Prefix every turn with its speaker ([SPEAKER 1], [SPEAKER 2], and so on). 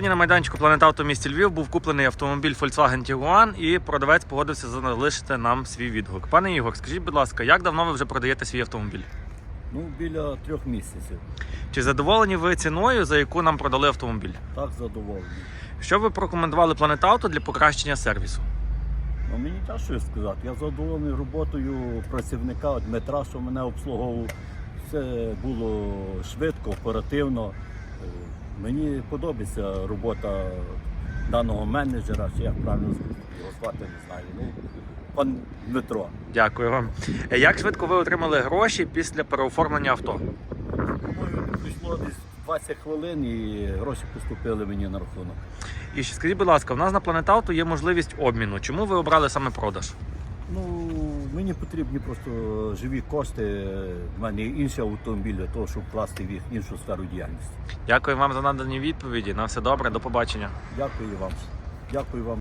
[SPEAKER 1] Сьогодні на майданчику Planet Auto в місті Львів був куплений автомобіль Volkswagen Tiguan і продавець погодився залишити нам свій відгук. Пане Ігор, скажіть, будь ласка, як давно ви вже продаєте свій автомобіль?
[SPEAKER 2] Ну, біля трьох місяців.
[SPEAKER 1] Чи задоволені ви ціною, за яку нам продали автомобіль?
[SPEAKER 2] Так задоволений.
[SPEAKER 1] Що ви Planet Auto для покращення сервісу?
[SPEAKER 2] Ну, мені тяжко сказати. Я задоволений роботою працівника Дмитра, що мене обслуговував. Все було швидко, оперативно. Мені подобається робота даного менеджера, чи як правильно його звати, не знаю. Ну, пан Дмитро.
[SPEAKER 1] Дякую вам. Е, Як швидко ви отримали гроші після переоформлення авто?
[SPEAKER 2] Думаю, прийшло десь 20 хвилин і гроші поступили мені на рахунок.
[SPEAKER 1] І ще скажіть, будь ласка, у нас на Planet Auto є можливість обміну. Чому ви обрали саме продаж?
[SPEAKER 2] Ну, мені потрібні просто живі кошти. в мене інші автомобілі для того, щоб вкласти в їх іншу сферу діяльності.
[SPEAKER 1] Дякую вам за надані відповіді. На все добре, до побачення.
[SPEAKER 2] Дякую вам. Дякую вам.